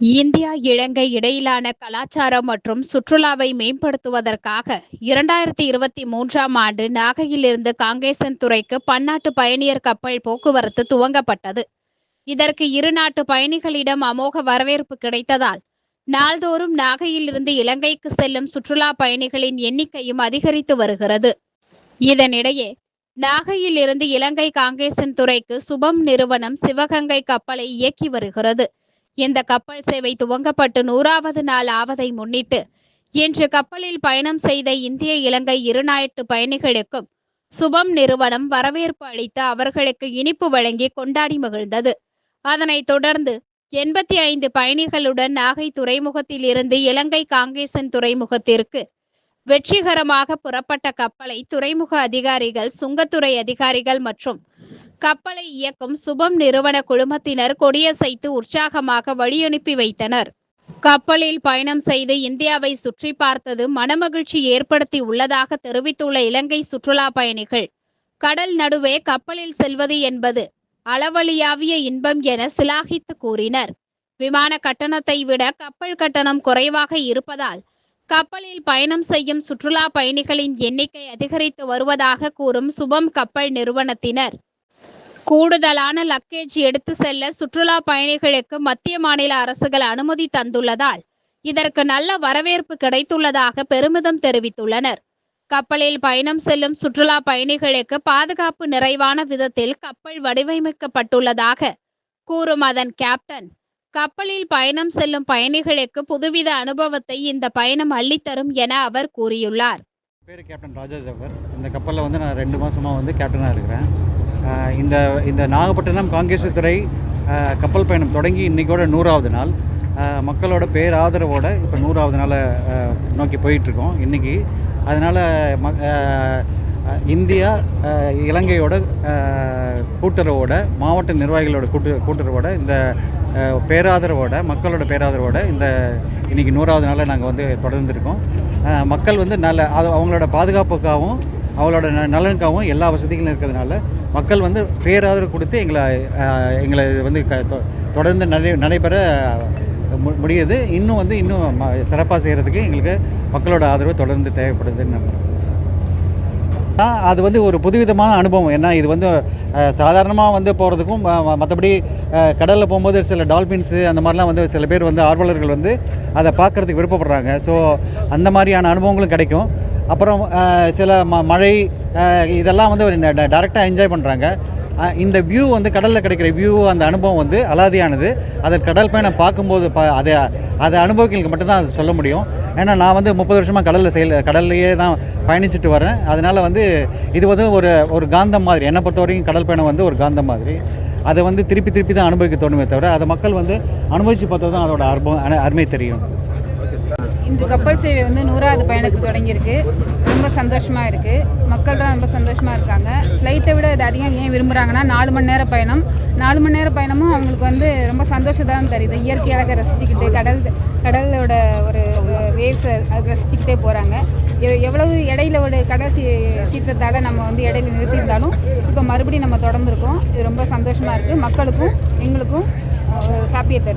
India இலங்கை இடையிலான கலாச்சாரம் மற்றும் சுற்றுலாவை மேம்படுத்துவதற்காக இரண்டாயிரத்தி இருபத்தி மூன்றாம் ஆண்டு நாகையிலிருந்து காங்கேசன் துறைக்கு பன்னாட்டு பயணியர் கப்பல் போக்குவரத்து துவங்கப்பட்டது. இதற்கு இரு நாட்டு பயணிகளிடம் அமோக வரவேற்பு கிடைத்ததால் நாள்தோறும் நாகையிலிருந்து இலங்கைக்கு செல்லும் சுற்றுலா பயணிகளின் எண்ணிக்கையும் அதிகரித்து வருகிறது. இதனிடையே நாகையில் இருந்து இலங்கை காங்கேசன் துறைக்கு சுபம் நிறுவனம் சிவகங்கை கப்பலை இயக்கி வருகிறது. இந்த கப்பல் சேவை துவங்கப்பட்டு நூறாவது நாள் ஆவதை முன்னிட்டு இன்று கப்பலில் பயணம் செய்த இந்திய இலங்கை இருநாட்டு பயணிகளுக்கும் சுபம் நிறுவனம் வரவேற்பு அளித்து அவர்களுக்கு இனிப்பு வழங்கி கொண்டாடி மகிழ்ந்தது. அதனைத் தொடர்ந்து எண்பத்தி ஐந்து பயணிகளுடன் நாகை துறைமுகத்தில் இருந்து இலங்கை காங்கேசன் துறைமுகத்திற்கு வெற்றிகரமாக புறப்பட்ட கப்பலை துறைமுக அதிகாரிகள் சுங்கத்துறை அதிகாரிகள் மற்றும் கப்பலை இயக்கும் சுபம் நிறுவன குழுமத்தினர் கொடியசைத்து உற்சாகமாக வழியனுப்பி வைத்தனர். கப்பலில் பயணம் செய்து இந்தியாவை சுற்றி பார்த்தது மனமகிழ்ச்சி ஏற்படுத்தி உள்ளதாக தெரிவித்துள்ள இலங்கை சுற்றுலா பயணிகள் கடல் நடுவே கப்பலில் செல்வது என்பது அளவழியாவிய இன்பம் என சிலாகித்து கூறினர். விமான கட்டணத்தை விட கப்பல் கட்டணம் குறைவாக இருப்பதால் கப்பலில் பயணம் செய்யும் சுற்றுலா பயணிகளின் எண்ணிக்கை அதிகரித்து வருவதாக கூறும் சுபம் கப்பல் நிறுவனத்தினர். கூடுதலான லக்கேஜ் எடுத்து செல்ல சுற்றுலா பயணிகளுக்கு மத்திய மாநில அரசுகள் அனுமதி தந்துள்ளதால் இதற்கு நல்ல வரவேற்பு கிடைத்துள்ளதாக பெருமிதம் தெரிவித்துள்ளனர். கப்பலில் பயணம் செல்லும் சுற்றுலா பயணிகளுக்கு பாதுகாப்பு நிறைவான விதத்தில் கப்பல் வடிவமைக்கப்பட்டுள்ளதாக கூறும் அதன் கேப்டன் கப்பலில் பயணம் செல்லும் பயணிகளுக்கு புதுவித அனுபவத்தை இந்த பயணம் அள்ளித்தரும் என அவர் கூறியுள்ளார். பேர் கேப்டன் ராஜா ஜவர் இந்த கப்பலில் வந்து நான் ரெண்டு மாதமாக வந்து கேப்டனாக இருக்கிறேன். இந்த இந்த நாகப்பட்டினம் காங்கேசத்துறை துறை கப்பல் பயணம் தொடங்கி இன்றைக்கோட நூறாவது நாள். ஆஹ் மக்களோட பேராதரவோட இப்போ நூறாவது நாளை நோக்கி போயிட்டுருக்கோம் இன்றைக்கி அதனால் ம இந்தியா இலங்கையோட கூட்டுறவோட மாவட்ட நிர்வாகிகளோட கூட்டு கூட்டுறவோட இந்த பேராதரவோட மக்களோட பேராதரவோட இந்த இன்றைக்கி நூறாவது நாளில் நாங்கள் வந்து தொடர்ந்துருக்கோம். மக்கள் வந்து நல்ல அது அவங்களோட பாதுகாப்புக்காகவும் அவளோட நலனுக்காகவும் எல்லா வசதிகளும் இருக்கிறதுனால மக்கள் வந்து பேராதரவு கொடுத்து எங்களை எங்களை வந்து க தொ- தொடர்ந்து நடை நடைபெற முடியுது. இன்னும் வந்து இன்னும் சிறப்பாக செய்கிறதுக்கு எங்களுக்கு மக்களோட ஆதரவு தொடர்ந்து தேவைப்படுதுன்னு நம்புகிறோம் ஆ, அது வந்து ஒரு புதுவிதமான அனுபவம். ஏன்னா இது வந்து சாதாரணமாக வந்து போகிறதுக்கும் மற்றபடி கடலில் போகும்போது சில டால்ஃபின்ஸு அந்த மாதிரிலாம் வந்து சில பேர் வந்து ஆர்வலர்கள் வந்து அதை பார்க்குறதுக்கு விருப்பப்படுறாங்க. ஸோ அந்த மாதிரியான அனுபவங்களும் கிடைக்கும். அப்புறம் சில ம மழை இதெல்லாம் வந்து ஒரு டேரெக்டாக என்ஜாய் பண்ணுறாங்க இந்த வியூ வந்து கடலில் கிடைக்கிற வியூ அந்த அனுபவம் வந்து அலாதியானது. அதை கடல் பயணம் பார்க்கும்போது ப அதை அதை அனுபவிக்கிறதுக்கு மட்டும்தான் அது சொல்ல முடியும். ஏன்னா நான் வந்து முப்பது வருஷமாக கடலில் செயல் கடல்லையே தான் பயணிச்சுட்டு வரேன். அதனால் வந்து இது வந்து ஒரு ஒரு காந்தம் மாதிரி. என்னை பொறுத்த வரைக்கும் கடல் பயணம் வந்து ஒரு காந்தம் மாதிரி. அதை வந்து திருப்பி திருப்பி தான் அனுபவிக்க தோணுமே தவிர அதை மக்கள் வந்து அனுபவித்து பார்த்தா தான் அதோட அனுபவம் அருமை தெரியும். இந்த கப்பல் சேவை வந்து நூறாவது பயணத்துக்கு தொடங்கியிருக்கு. ரொம்ப சந்தோஷமாக இருக்குது மக்கள்லாம் ரொம்ப சந்தோஷமாக இருக்காங்க. ஃப்ளைட்டை விட இது அதிகம் ஏன் விரும்புகிறாங்கன்னா நாலு மணி நேர பயணம். நாலு மணி நேர பயணமும் அவங்களுக்கு வந்து ரொம்ப சந்தோஷம் தருது. தெரியுது இயற்கை அழகை ரசிச்சுக்கிட்டு கடல் கடலோட ஒரு வேவ்ஸை அது ரசிச்சுக்கிட்டே போகிறாங்க எவ்வளவு இடையில ஒரு கடல் சீ சீற்றத்தால் நம்ம வந்து இடையில நிறுத்தியிருந்தாலும் இப்போ மறுபடியும் நம்ம தொடர்ந்துருக்கோம். இது ரொம்ப சந்தோஷமாக இருக்குது மக்களுக்கும் எங்களுக்கும் ஹாப்பியை தருது.